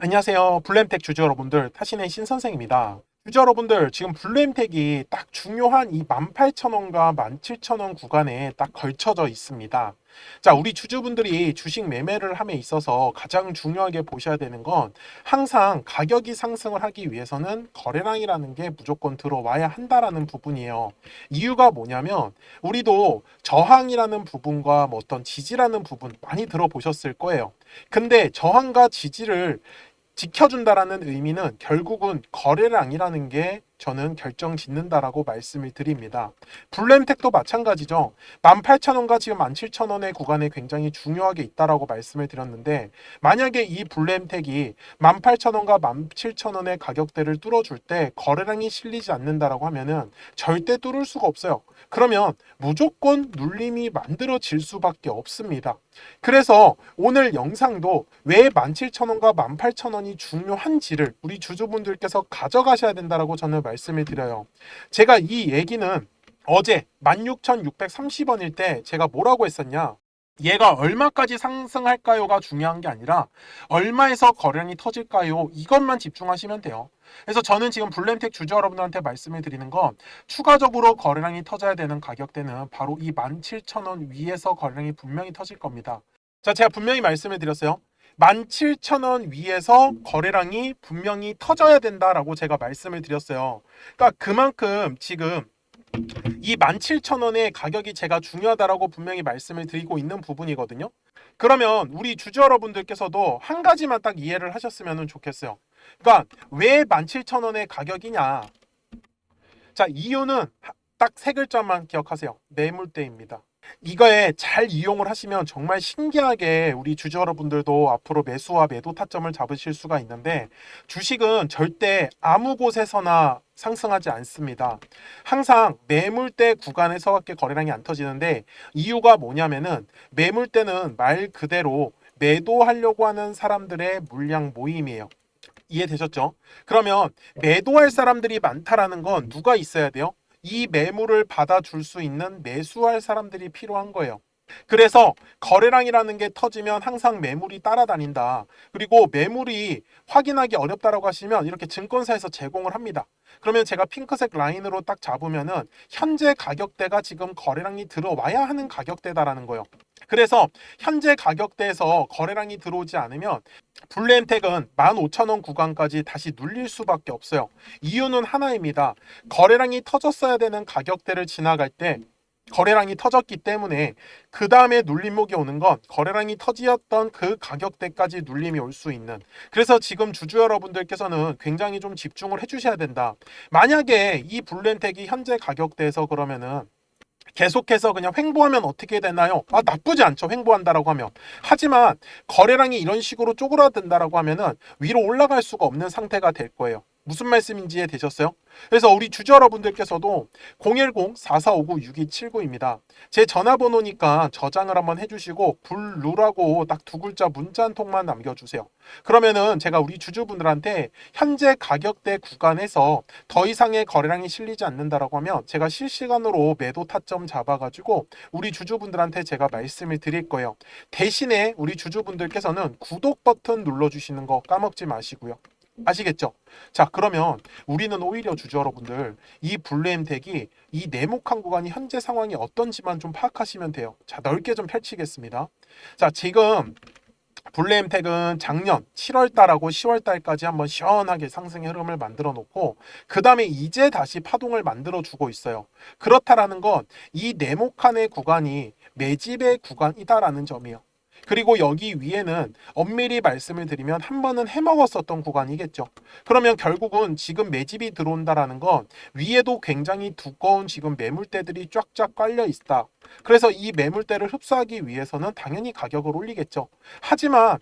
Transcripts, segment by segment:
안녕하세요. 블루엠텍 주주 여러분들, 타신의 신선생입니다. 주주 여러분들, 지금 블루엠텍이 딱 중요한 이 18,000원과 17,000원 구간에 딱 걸쳐져 있습니다. 자, 우리 주주분들이 주식 매매를 함에 있어서 가장 중요하게 보셔야 되는 건 항상 가격이 상승을 하기 위해서는 거래량이라는 게 무조건 들어와야 한다라는 부분이에요. 이유가 뭐냐면 우리도 저항이라는 부분과 뭐 어떤 지지라는 부분 많이 들어보셨을 거예요. 근데 저항과 지지를 지켜준다라는 의미는 결국은 거래량이라는 게 저는 결정 짓는다라고 말씀을 드립니다. 블루엠텍도 마찬가지죠. 18,000원과 지금 17,000원의 구간에 굉장히 중요하게 있다라고 말씀을 드렸는데 만약에 이 블루엠텍이 18,000원과 17,000원의 가격대를 뚫어줄 때 거래량이 실리지 않는다라고 하면은 절대 뚫을 수가 없어요. 그러면 무조건 눌림이 만들어질 수밖에 없습니다. 그래서 오늘 영상도 왜 17,000원과 18,000원이 중요한지를 우리 주주분들께서 가져가셔야 된다라고 저는 말씀 을 드려요. 제가 이 얘기는 어제 16,630원일 때 제가 뭐라고 했었냐? 얘가 얼마까지 상승할까요가 중요한 게 아니라 얼마에서 거래량이 터질까요? 이것만 집중하시면 돼요. 그래서 저는 지금 블렘텍 주주 여러분들한테 말씀을 드리는 건 추가적으로 거래량이 터져야 되는 가격대는 바로 이 17,000원 위에서 거래량이 분명히 터질 겁니다. 자, 제가 분명히 말씀을 드렸어요. 17,000원 위에서 거래량이 분명히 터져야 된다라고 제가 말씀을 드렸어요. 그러니까 그만큼 지금 이 17,000원의 가격이 제가 중요하다라고 분명히 말씀을 드리고 있는 부분이거든요. 그러면 우리 주주 여러분들께서도 한 가지만 딱 이해를 하셨으면 좋겠어요. 그러니까 왜 17,000원의 가격이냐? 자, 이유는 딱 세 글자만 기억하세요. 매물대입니다. 이거에 잘 이용을 하시면 정말 신기하게 우리 주주 여러분들도 앞으로 매수와 매도 타점을 잡으실 수가 있는데 주식은 절대 아무 곳에서나 상승하지 않습니다. 항상 매물대 구간에서밖에 거래량이 안 터지는데 이유가 뭐냐면은 매물대는 말 그대로 매도하려고 하는 사람들의 물량 모임이에요. 이해되셨죠? 그러면 매도할 사람들이 많다라는 건 누가 있어야 돼요? 이 매물을 받아줄 수 있는 매수할 사람들이 필요한 거예요. 그래서 거래량이라는 게 터지면 항상 매물이 따라다닌다. 그리고 매물이 확인하기 어렵다라고 하시면 이렇게 증권사에서 제공을 합니다. 그러면 제가 핑크색 라인으로 딱 잡으면은 현재 가격대가 지금 거래량이 들어와야 하는 가격대다라는 거예요. 그래서 현재 가격대에서 거래량이 들어오지 않으면 블루엠텍은 15,000원 구간까지 다시 눌릴 수밖에 없어요. 이유는 하나입니다. 거래량이 터졌어야 되는 가격대를 지나갈 때 거래량이 터졌기 때문에 그 다음에 눌림목이 오는 건 거래량이 터지었던 그 가격대까지 눌림이 올 수 있는 그래서 지금 주주 여러분들께서는 굉장히 좀 집중을 해주셔야 된다. 만약에 이 블루엠텍이 현재 가격대에서 그러면은 계속해서 그냥 횡보하면 어떻게 되나요? 아 나쁘지 않죠 횡보한다라고 하면 하지만 거래량이 이런 식으로 쪼그라든다라고 하면은 위로 올라갈 수가 없는 상태가 될 거예요 무슨 말씀인지 이해되셨어요? 그래서 우리 주주 여러분들께서도 010-4459-6279입니다. 제 전화번호니까 저장을 한번 해주시고 블루라고 딱 두 글자 문자 한 통만 남겨주세요. 그러면은 제가 우리 주주분들한테 현재 가격대 구간에서 더 이상의 거래량이 실리지 않는다라고 하면 제가 실시간으로 매도 타점 잡아가지고 우리 주주분들한테 제가 말씀을 드릴 거예요. 대신에 우리 주주분들께서는 구독 버튼 눌러주시는 거 까먹지 마시고요. 아시겠죠? 자, 그러면 우리는 오히려 주주 여러분들 이 블루엠텍이 이 네모칸 구간이 현재 상황이 어떤지만 좀 파악하시면 돼요. 자, 넓게 좀 펼치겠습니다. 자, 지금 블루엠텍은 작년 7월달하고 10월달까지 한번 시원하게 상승의 흐름을 만들어 놓고 그 다음에 이제 다시 파동을 만들어 주고 있어요. 그렇다라는 건 이 네모칸의 구간이 매집의 구간이다라는 점이에요. 그리고 여기 위에는 엄밀히 말씀을 드리면 한 번은 해먹었었던 구간이겠죠. 그러면 결국은 지금 매집이 들어온다라는 건 위에도 굉장히 두꺼운 지금 매물대들이 쫙쫙 깔려 있다. 그래서 이 매물대를 흡수하기 위해서는 당연히 가격을 올리겠죠. 하지만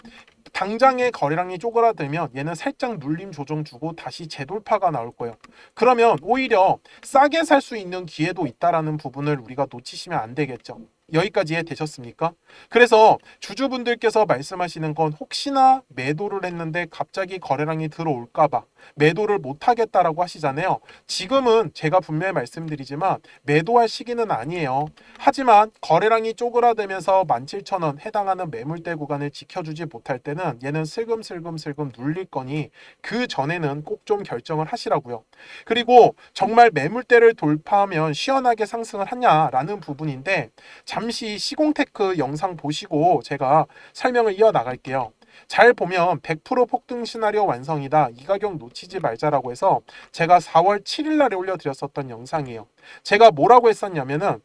당장의 거래량이 쪼그라들면 얘는 살짝 눌림 조정 주고 다시 재돌파가 나올 거예요. 그러면 오히려 싸게 살 수 있는 기회도 있다라는 부분을 우리가 놓치시면 안 되겠죠. 여기까지 되셨습니까? 그래서 주주분들께서 말씀하시는 건 혹시나 매도를 했는데 갑자기 거래량이 들어올까봐 매도를 못하겠다라고 하시잖아요. 지금은 제가 분명히 말씀드리지만 매도할 시기는 아니에요. 하지만 거래량이 쪼그라들면서 17,000원 해당하는 매물대 구간을 지켜주지 못할 때는 얘는 슬금슬금슬금 눌릴 거니 그 전에는 꼭 좀 결정을 하시라고요. 그리고 정말 매물대를 돌파하면 시원하게 상승을 하냐라는 부분인데 잠시 시공테크 영상 보시고 제가 설명을 이어 나갈게요. 잘 보면 100% 폭등 시나리오 완성이다. 이 가격 놓치지 말자라고 해서 제가 4월 7일 날에 올려드렸었던 영상이에요. 제가 뭐라고 했었냐면은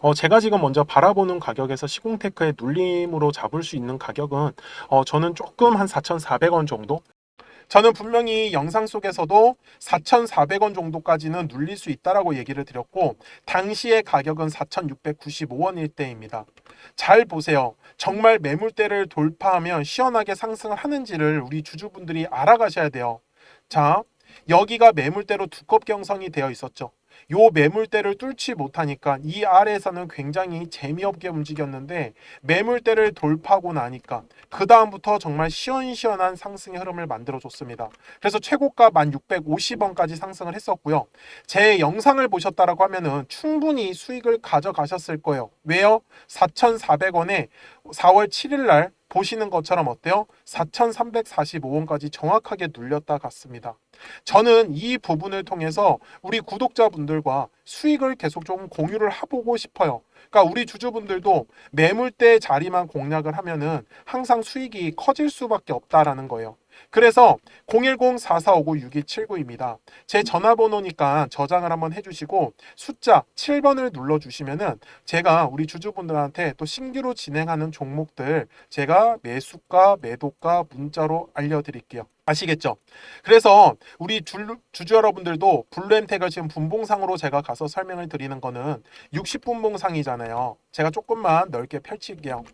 어, 제가 지금 먼저 바라보는 가격에서 시공테크의 눌림으로 잡을 수 있는 가격은 어, 저는 조금 한 4,400원 정도 저는 분명히 영상 속에서도 4,400원 정도까지는 눌릴 수 있다라고 얘기를 드렸고 당시의 가격은 4,695원일 때입니다. 잘 보세요. 정말 매물대를 돌파하면 시원하게 상승을 하는지를 우리 주주분들이 알아가셔야 돼요. 자, 여기가 매물대로 두껍게 형성이 되어 있었죠. 요 매물대를 뚫지 못하니까 이 아래에서는 굉장히 재미없게 움직였는데 매물대를 돌파하고 나니까 그 다음부터 정말 시원시원한 상승의 흐름을 만들어 줬습니다. 그래서 최고가 1650원까지 상승을 했었고요. 제 영상을 보셨다라고 하면은 충분히 수익을 가져가셨을 거예요. 왜요? 4,400원에 4월 7일 날 보시는 것처럼 어때요? 4,345원까지 정확하게 눌렸다 갔습니다. 저는 이 부분을 통해서 우리 구독자분들과 수익을 계속 좀 공유를 해보고 싶어요. 그러니까 우리 주주분들도 매물대 자리만 공략을 하면은 항상 수익이 커질 수밖에 없다라는 거예요. 그래서 010-4459-6279입니다. 제 전화번호니까 저장을 한번 해주시고 숫자 7번을 눌러주시면은 제가 우리 주주분들한테 또 신규로 진행하는 종목들 제가 매수가, 매도가 문자로 알려드릴게요. 아시겠죠? 그래서 우리 주, 주주 여러분들도 블루엠텍을 지금 분봉상으로 제가 가서 설명을 드리는 거는 60분봉상이잖아요. 제가 조금만 넓게 펼칠게요.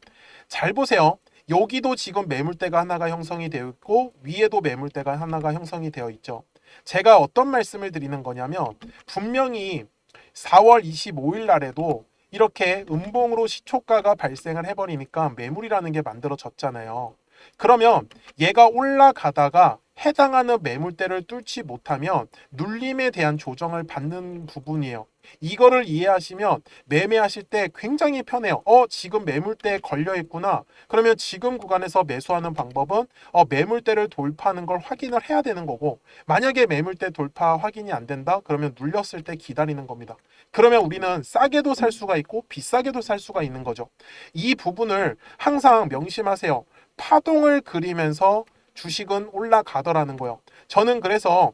잘 보세요. 여기도 지금 매물대가 하나가 형성이 되어 있고 위에도 매물대가 하나가 형성이 되어 있죠. 제가 어떤 말씀을 드리는 거냐면 분명히 4월 25일 날에도 이렇게 음봉으로 시초가가 발생을 해버리니까 매물이라는 게 만들어졌잖아요. 그러면 얘가 올라가다가 해당하는 매물대를 뚫지 못하면 눌림에 대한 조정을 받는 부분이에요. 이거를 이해하시면 매매하실 때 굉장히 편해요. 어, 지금 매물대에 걸려 있구나. 그러면 지금 구간에서 매수하는 방법은 어, 매물대를 돌파하는 걸 확인을 해야 되는 거고 만약에 매물대 돌파 확인이 안 된다? 그러면 눌렸을 때 기다리는 겁니다. 그러면 우리는 싸게도 살 수가 있고 비싸게도 살 수가 있는 거죠. 이 부분을 항상 명심하세요. 파동을 그리면서 주식은 올라가더라는 거예요. 저는 그래서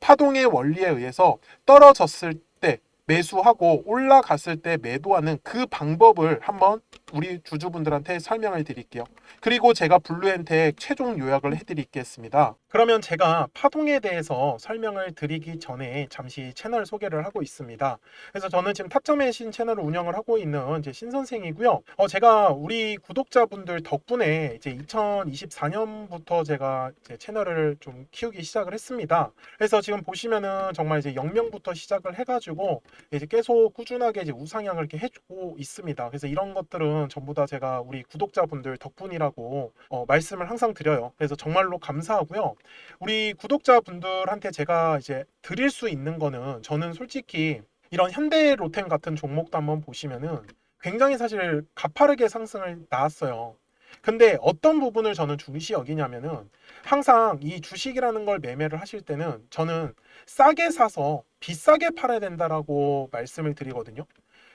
파동의 원리에 의해서 떨어졌을 때 매수하고 올라갔을 때 매도하는 그 방법을 한번 우리 주주분들한테 설명을 드릴게요. 그리고 제가 블루엔텍 최종 요약을 해드리겠습니다. 그러면 제가 파동에 대해서 설명을 드리기 전에 잠시 채널 소개를 하고 있습니다. 그래서 저는 지금 타점의 신 채널을 운영을 하고 있는 이제 신선생이고요. 어, 제가 우리 구독자분들 덕분에 이제 2024년부터 제가 이제 채널을 좀 키우기 시작을 했습니다. 그래서 지금 보시면은 정말 이제 0명부터 시작을 해가지고 이제 계속 꾸준하게 이제 우상향을 이렇게 해주고 있습니다. 그래서 이런 것들은 전부 다 제가 우리 구독자분들 덕분이라고 어, 말씀을 항상 드려요. 그래서 정말로 감사하고요. 우리 구독자분들한테 제가 이제 드릴 수 있는 거는 저는 솔직히 이런 현대 로템 같은 종목도 한번 보시면은 굉장히 사실 가파르게 상승을 나왔어요. 근데 어떤 부분을 저는 중시 여기냐면은 항상 이 주식이라는 걸 매매를 하실 때는 저는 싸게 사서 비싸게 팔아야 된다라고 말씀을 드리거든요.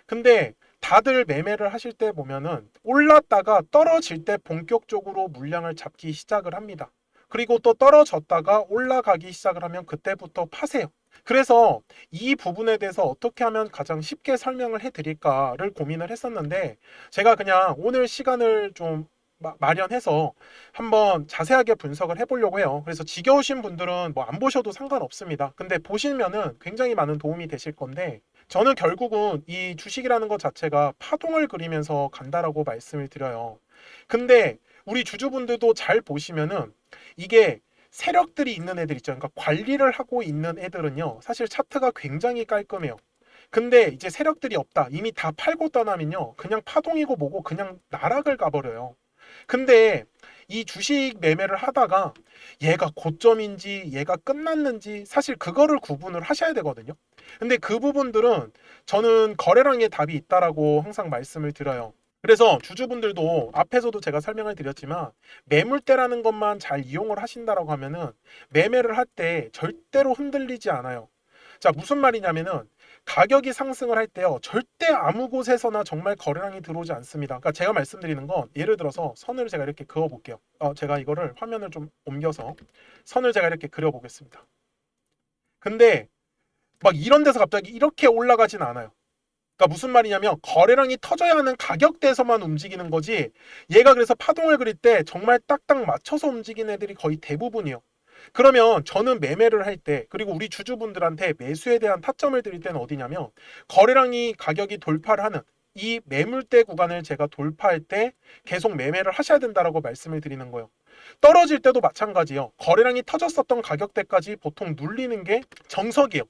근데 다들 매매를 하실 때 보면은 올랐다가 떨어질 때 본격적으로 물량을 잡기 시작을 합니다. 그리고 또 떨어졌다가 올라가기 시작을 하면 그때부터 파세요. 그래서 이 부분에 대해서 어떻게 하면 가장 쉽게 설명을 해드릴까를 고민을 했었는데 제가 그냥 오늘 시간을 좀 마- 마련해서 한번 자세하게 분석을 해보려고 해요. 그래서 지겨우신 분들은 뭐 안 보셔도 상관없습니다. 근데 보시면은 굉장히 많은 도움이 되실 건데 저는 결국은 이 주식이라는 것 자체가 파동을 그리면서 간다라고 말씀을 드려요. 근데 우리 주주분들도 잘 보시면은 이게 세력들이 있는 애들 있죠. 그러니까 관리를 하고 있는 애들은요. 사실 차트가 굉장히 깔끔해요. 근데 이제 세력들이 없다. 이미 다 팔고 떠나면요. 그냥 파동이고 뭐고 그냥 나락을 가버려요. 근데 이 주식 매매를 하다가 얘가 고점인지 얘가 끝났는지 사실 그거를 구분을 하셔야 되거든요. 근데 그 부분들은 저는 거래량의 답이 있다라고 항상 말씀을 드려요. 그래서 주주분들도 앞에서도 제가 설명을 드렸지만 매물대라는 것만 잘 이용을 하신다라고 하면은 매매를 할 때 절대로 흔들리지 않아요. 자, 무슨 말이냐면은 가격이 상승을 할 때요. 절대 아무 곳에서나 정말 거래량이 들어오지 않습니다. 그러니까 제가 말씀드리는 건 예를 들어서 선을 제가 이렇게 그어 볼게요. 어, 제가 이거를 화면을 좀 옮겨서 선을 제가 이렇게 그려 보겠습니다. 근데 막 이런 데서 갑자기 이렇게 올라가진 않아요. 그러니까 무슨 말이냐면 거래량이 터져야 하는 가격대에서만 움직이는 거지 얘가 그래서 파동을 그릴 때 정말 딱딱 맞춰서 움직이는 애들이 거의 대부분이에요. 그러면 저는 매매를 할 때 그리고 우리 주주분들한테 매수에 대한 타점을 드릴 때는 어디냐면 거래량이 가격이 돌파를 하는 이 매물대 구간을 제가 돌파할 때 계속 매매를 하셔야 된다라고 말씀을 드리는 거예요. 떨어질 때도 마찬가지예요. 거래량이 터졌었던 가격대까지 보통 눌리는 게 정석이에요.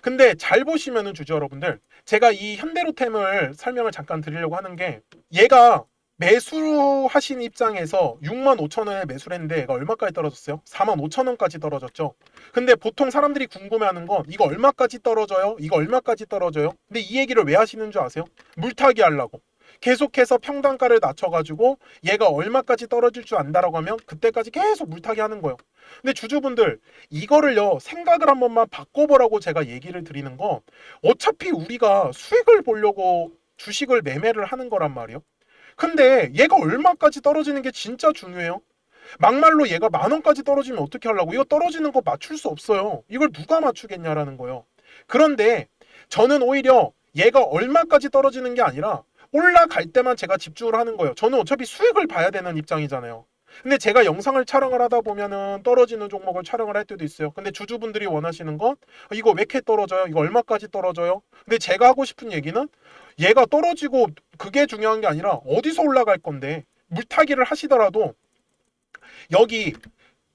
근데 잘 보시면은 주주 여러분들 제가 이 현대로템을 설명을 잠깐 드리려고 하는 게 얘가 매수하신 입장에서 6만 5천 원에 매수를 했는데 얘가 얼마까지 떨어졌어요? 4만 5천 원까지 떨어졌죠. 근데 보통 사람들이 궁금해하는 건 이거 얼마까지 떨어져요? 이거 얼마까지 떨어져요? 근데 이 얘기를 왜 하시는 줄 아세요? 물타기 하려고. 계속해서 평단가를 낮춰가지고 얘가 얼마까지 떨어질 줄 안다라고 하면 그때까지 계속 물타기 하는 거예요. 근데 주주분들 이거를요 생각을 한 번만 바꿔보라고 제가 얘기를 드리는 건 어차피 우리가 수익을 보려고 주식을 매매를 하는 거란 말이에요. 근데 얘가 얼마까지 떨어지는 게 진짜 중요해요. 막말로 얘가 만 원까지 떨어지면 어떻게 하려고? 이거 떨어지는 거 맞출 수 없어요. 이걸 누가 맞추겠냐라는 거예요. 그런데 저는 오히려 얘가 얼마까지 떨어지는 게 아니라 올라갈 때만 제가 집중을 하는 거예요. 저는 어차피 수익을 봐야 되는 입장이잖아요. 근데 제가 영상을 촬영을 하다 보면은 떨어지는 종목을 촬영을 할 때도 있어요. 근데 주주분들이 원하시는 건 어, 이거 왜 이렇게 떨어져요? 이거 얼마까지 떨어져요? 근데 제가 하고 싶은 얘기는 얘가 떨어지고 그게 중요한 게 아니라 어디서 올라갈 건데 물타기를 하시더라도 여기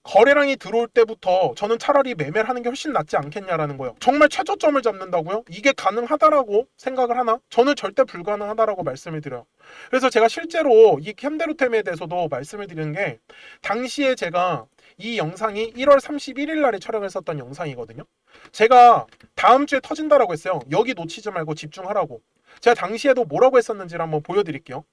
거래량이 들어올 때부터 저는 차라리 매매를 하는 게 훨씬 낫지 않겠냐라는 거예요. 정말 최저점을 잡는다고요? 이게 가능하다라고 생각을 하나? 저는 절대 불가능하다라고 말씀을 드려요. 그래서 제가 실제로 이 현대로템에 대해서도 말씀을 드리는 게 당시에 제가 이 영상이 1월 31일 날에 촬영했었던 영상이거든요. 제가 다음 주에 터진다라고 했어요. 여기 놓치지 말고 집중하라고. 제가 당시에도 뭐라고 했었는지를 한번 보여드릴게요.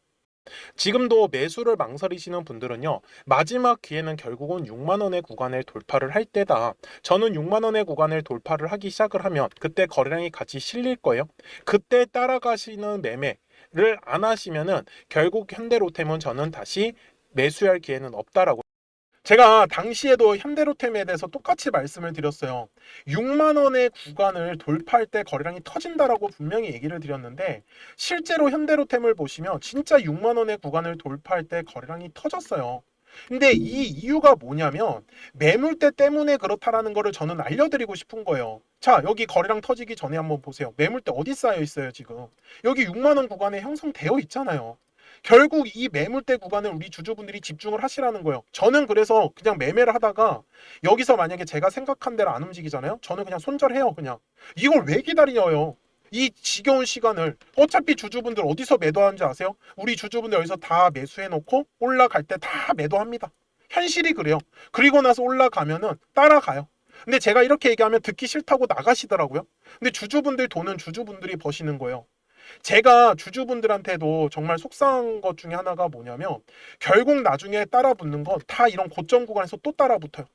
지금도 매수를 망설이시는 분들은요, 마지막 기회는 결국은 6만원의 구간을 돌파를 할 때다. 저는 6만원의 구간을 돌파를 하기 시작을 하면 그때 거래량이 같이 실릴 거예요. 그때 따라가시는 매매를 안 하시면은 결국 현대로템은 저는 다시 매수할 기회는 없다라고. 제가 당시에도 현대로템에 대해서 똑같이 말씀을 드렸어요. 6만 원의 구간을 돌파할 때 거래량이 터진다라고 분명히 얘기를 드렸는데 실제로 현대로템을 보시면 진짜 6만 원의 구간을 돌파할 때 거래량이 터졌어요. 근데 이 이유가 뭐냐면 매물대 때문에 그렇다라는 거를 저는 알려드리고 싶은 거예요. 자, 여기 거래량 터지기 전에 한번 보세요. 매물대 어디 쌓여 있어요, 지금? 여기 6만 원 구간에 형성되어 있잖아요. 결국 이 매물대 구간을 우리 주주분들이 집중을 하시라는 거예요. 저는 그래서 그냥 매매를 하다가 여기서 만약에 제가 생각한 대로 안 움직이잖아요. 저는 그냥 손절해요, 그냥. 이걸 왜 기다려요? 이 지겨운 시간을 어차피 주주분들 어디서 매도하는지 아세요? 우리 주주분들 여기서 다 매수해 놓고 올라갈 때 다 매도합니다. 현실이 그래요. 그리고 나서 올라가면은 따라가요. 근데 제가 이렇게 얘기하면 듣기 싫다고 나가시더라고요. 근데 주주분들 돈은 주주분들이 버시는 거예요. 제가 주주분들한테도 정말 속상한 것 중에 하나가 뭐냐면 결국 나중에 따라 붙는 건 다 이런 고점 구간에서 또 따라 붙어요.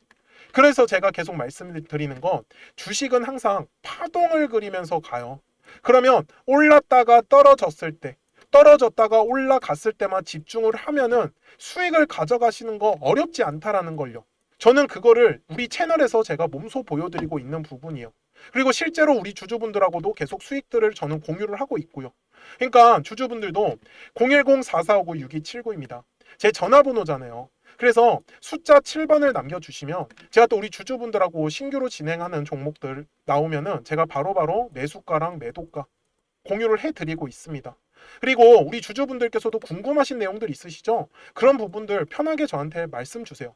그래서 제가 계속 말씀드리는 건 주식은 항상 파동을 그리면서 가요. 그러면 올랐다가 떨어졌을 때 떨어졌다가 올라갔을 때만 집중을 하면은 수익을 가져가시는 거 어렵지 않다라는 걸요. 저는 그거를 우리 채널에서 제가 몸소 보여드리고 있는 부분이에요. 그리고 실제로 우리 주주분들하고도 계속 수익들을 저는 공유를 하고 있고요. 그러니까 주주분들도 010-4459-6279입니다. 제 전화번호잖아요. 그래서 숫자 7번을 남겨주시면 제가 또 우리 주주분들하고 신규로 진행하는 종목들 나오면은 제가 바로바로 매수가랑 매도가 공유를 해드리고 있습니다. 그리고 우리 주주분들께서도 궁금하신 내용들 있으시죠? 그런 부분들 편하게 저한테 말씀 주세요.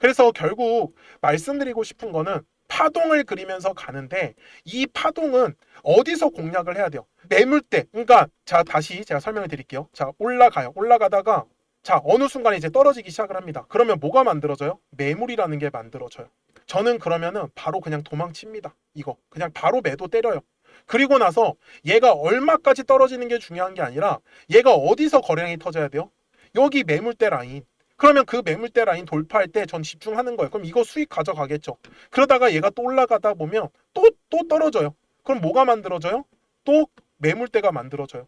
그래서 결국 말씀드리고 싶은 거는 파동을 그리면서 가는데 이 파동은 어디서 공략을 해야 돼요? 매물대. 그러니까 자 다시 제가 설명을 드릴게요. 자 올라가요. 올라가다가 자 어느 순간에 이제 떨어지기 시작을 합니다. 그러면 뭐가 만들어져요? 매물이라는 게 만들어져요. 저는 그러면은 바로 그냥 도망칩니다. 이거 그냥 바로 매도 때려요. 그리고 나서 얘가 얼마까지 떨어지는 게 중요한 게 아니라 얘가 어디서 거래량이 터져야 돼요? 여기 매물대 라인. 그러면 그 매물대 라인 돌파할 때 전 집중하는 거예요. 그럼 이거 수익 가져가겠죠. 그러다가 얘가 또 올라가다 보면 또 또 떨어져요. 그럼 뭐가 만들어져요? 또 매물대가 만들어져요.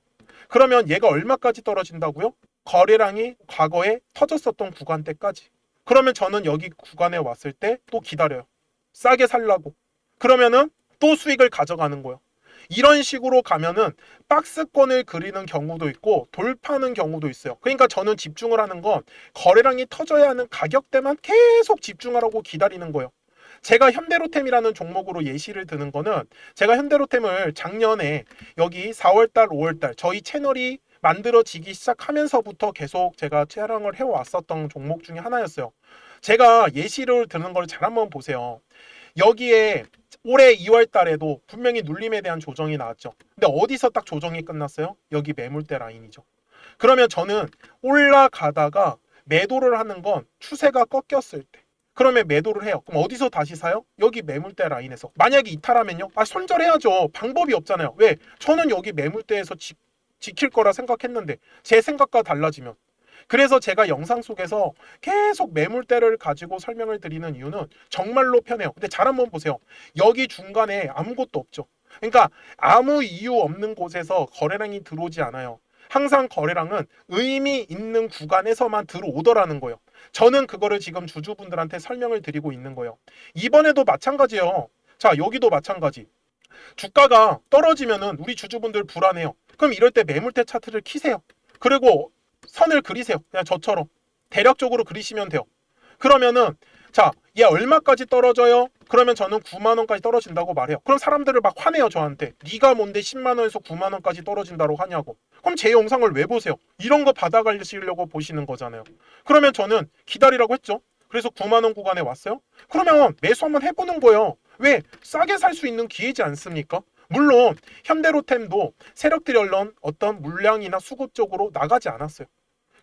그러면 얘가 얼마까지 떨어진다고요? 거래량이 과거에 터졌었던 구간대까지. 그러면 저는 여기 구간에 왔을 때 또 기다려요. 싸게 살라고. 그러면은 또 수익을 가져가는 거예요. 이런 식으로 가면은 박스권을 그리는 경우도 있고 돌파하는 경우도 있어요. 그러니까 저는 집중을 하는 건 거래량이 터져야 하는 가격대만 계속 집중하라고 기다리는 거예요. 제가 현대로템이라는 종목으로 예시를 드는 거는 제가 현대로템을 작년에 여기 4월달, 5월달 저희 채널이 만들어지기 시작하면서부터 계속 제가 촬영을 해왔었던 종목 중에 하나였어요. 제가 예시를 드는 걸 잘 한번 보세요. 여기에 올해 2월 달에도 분명히 눌림에 대한 조정이 나왔죠. 근데 어디서 딱 조정이 끝났어요? 여기 매물대 라인이죠. 그러면 저는 올라가다가 매도를 하는 건 추세가 꺾였을 때. 그러면 매도를 해요. 그럼 어디서 다시 사요? 여기 매물대 라인에서. 만약에 이탈하면요? 아, 손절해야죠. 방법이 없잖아요. 왜? 저는 여기 매물대에서 지, 지킬 거라 생각했는데 제 생각과 달라지면 그래서 제가 영상 속에서 계속 매물대를 가지고 설명을 드리는 이유는 정말로 편해요. 근데 잘 한번 보세요. 여기 중간에 아무것도 없죠. 그러니까 아무 이유 없는 곳에서 거래량이 들어오지 않아요. 항상 거래량은 의미 있는 구간에서만 들어오더라는 거예요. 저는 그거를 지금 주주분들한테 설명을 드리고 있는 거예요. 이번에도 마찬가지예요. 자, 여기도 마찬가지. 주가가 떨어지면은 우리 주주분들 불안해요. 그럼 이럴 때 매물대 차트를 키세요. 그리고 선을 그리세요. 그냥 저처럼 대략적으로 그리시면 돼요. 그러면은 자, 얘 얼마까지 떨어져요? 그러면 저는 9만 원까지 떨어진다고 말해요. 그럼 사람들을 막 화내요, 저한테. 네가 뭔데 10만 원에서 9만 원까지 떨어진다고 하냐고. 그럼 제 영상을 왜 보세요? 이런 거 받아가시려고 보시는 거잖아요. 그러면 저는 기다리라고 했죠. 그래서 9만 원 구간에 왔어요. 그러면 매수 한번 해보는 거예요. 왜? 싸게 살 수 있는 기회지 않습니까? 물론 현대로템도 세력들이 얼른 어떤 물량이나 수급 쪽으로 나가지 않았어요.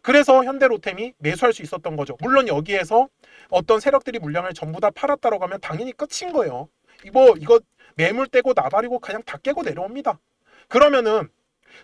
그래서 현대로템이 매수할 수 있었던 거죠. 물론 여기에서 어떤 세력들이 물량을 전부 다 팔았다라고 하면 당연히 끝인 거예요. 이거 이거 매물 떼고 나발이고 그냥 다 깨고 내려옵니다. 그러면은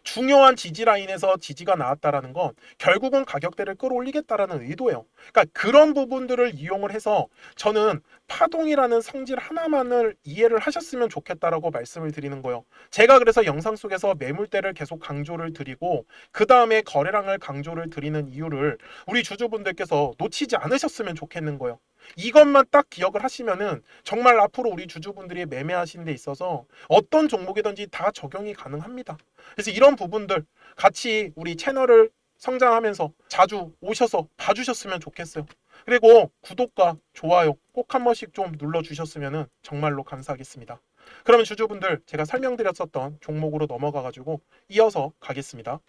중요한 지지 라인에서 지지가 나왔다라는 건 결국은 가격대를 끌어올리겠다라는 의도예요. 그러니까 그런 부분들을 이용을 해서 저는 파동이라는 성질 하나만을 이해를 하셨으면 좋겠다라고 말씀을 드리는 거예요. 제가 그래서 영상 속에서 매물대를 계속 강조를 드리고 그 다음에 거래량을 강조를 드리는 이유를 우리 주주분들께서 놓치지 않으셨으면 좋겠는 거예요. 이것만 딱 기억을 하시면은 정말 앞으로 우리 주주분들이 매매하시는 데 있어서 어떤 종목이든지 다 적용이 가능합니다. 그래서 이런 부분들 같이 우리 채널을 성장하면서 자주 오셔서 봐주셨으면 좋겠어요. 그리고 구독과 좋아요 꼭 한 번씩 좀 눌러주셨으면 정말로 감사하겠습니다. 그러면 주주분들 제가 설명드렸었던 종목으로 넘어가가지고 이어서 가겠습니다.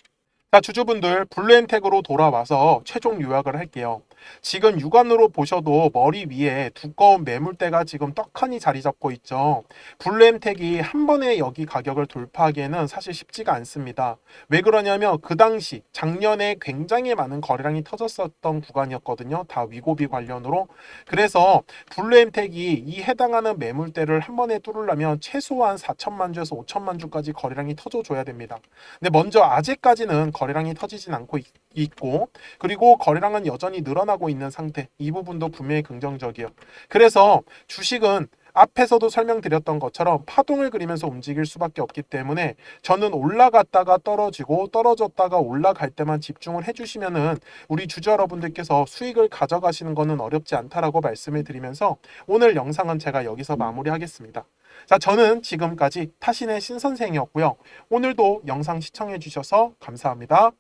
자, 주주분들 블루엔텍으로 돌아와서 최종 요약을 할게요. 지금 육안으로 보셔도 머리 위에 두꺼운 매물대가 지금 떡하니 자리 잡고 있죠. 블루엠텍이 한 번에 여기 가격을 돌파하기에는 사실 쉽지가 않습니다. 왜 그러냐면 그 당시 작년에 굉장히 많은 거래량이 터졌었던 구간이었거든요. 다 위고비 관련으로. 그래서 블루엠텍이 이 해당하는 매물대를 한 번에 뚫으려면 최소한 4천만 주에서 5천만 주까지 거래량이 터져줘야 됩니다. 근데 먼저 아직까지는 거래량이 터지진 않고 있, 있고 그리고 거래량은 여전히 늘어나고 있는 상태. 이 부분도 분명히 긍정적이에요. 그래서 주식은 앞에서도 설명드렸던 것처럼 파동을 그리면서 움직일 수밖에 없기 때문에 저는 올라갔다가 떨어지고 떨어졌다가 올라갈 때만 집중을 해주시면은 우리 주주 여러분들께서 수익을 가져가시는 것은 어렵지 않다라고 말씀을 드리면서 오늘 영상은 제가 여기서 마무리하겠습니다. 자, 저는 지금까지 타신의 신선생이었고요. 오늘도 영상 시청해 주셔서 감사합니다.